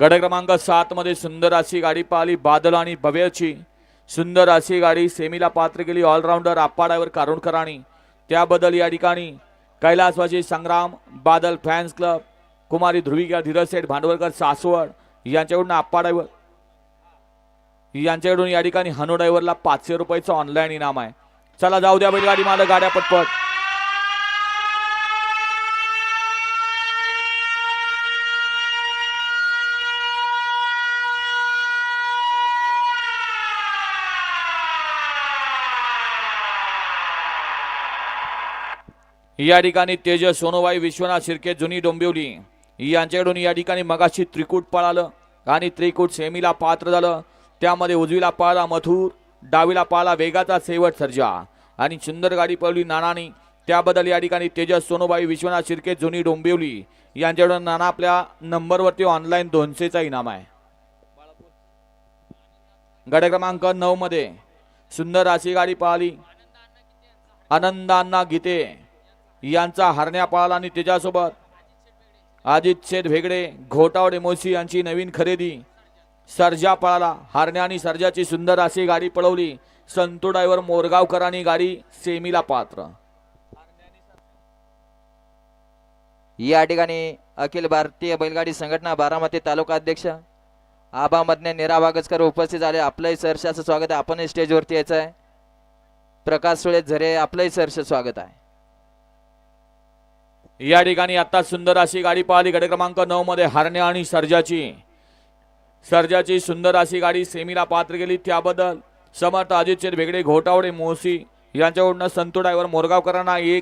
गड क्रमांक सातमध्ये सुंदर अशी गाडी पाहिली बादल आणि भव्यची. सुंदर अशी गाडी सेमीला पात्र केली ऑलराऊंडर आप्पाडावर कारुणकरांनी त्याबद्दल या ठिकाणी कैलासवासी संग्राम बादल फॅन्स क्लब कुमारी ध्रुविका धीरज सेठ भांडवलकर सासवड यांच्याकडून आप्पा ड्रायव्हर यांच्याकडून या ठिकाणी हनो डायव्हरला पाचशे रुपयाचं ऑनलाईन इनाम आहे. चला जाऊ द्या बैलगाडी मला गाड्या पटपट. या ठिकाणी तेजस सोनोबाई विश्वनाथ शिर्के जुनी डोंबिवली. यांच्याकडून या ठिकाणी मगाशी त्रिकूट पळालं आणि त्रिकूट सेमीला पात्र झालं. त्यामध्ये उजवीला पाळला मथुर डावीला पाळला वेगाचा सेवट सर्जा. आणि सुंदर गाडी पळवली नानानी. त्याबद्दल या ठिकाणी तेजस सोनोबाई विश्वनाथ शिर्के जुनी डोंबिवली यांच्याकडून नाना आपल्या नंबरवरती ऑनलाईन दोनशेचा इनाम आहे. गड क्रमांक नऊ मध्ये सुंदर अशी गाडी पळाली आनंदांना गीते. यांचा हरण्या पळाला आणि त्याच्यासोबत अजित शेठ भेगडे घोटावडे मोशी यांची नवीन खरेदी. सर्जा पळाला हरण्या आणि सर्जाची सुंदर अशी गाडी पळवली. संतो ड्रायव्हर मोरगावकरांनी गाडी सेमीला पात्र. या ठिकाणी अखिल भारतीय बैलगाडी संघटना बारामती तालुका अध्यक्ष आबामधने नीरा वागजकर उपस्थित झाले. आपलंही सरशाचं स्वागत आहे. आपणही स्टेजवरती यायचं आहे प्रकाश सुळे झरे आपलंही सहर्ष स्वागत आहे. या ठिकाणी आता सुंदर अशी गाडी पाहिली. गड क्रमांक नऊ मध्ये हरण्या आणि सर्जाची. सर्जाची सुंदर अशी गाडी सेमीला पात्र गेली त्याबद्दल समर्थ अजित शेठ घोटावडे मोसी यांच्याकडून संतू ड्रायव्हर मोरगावकरांना एक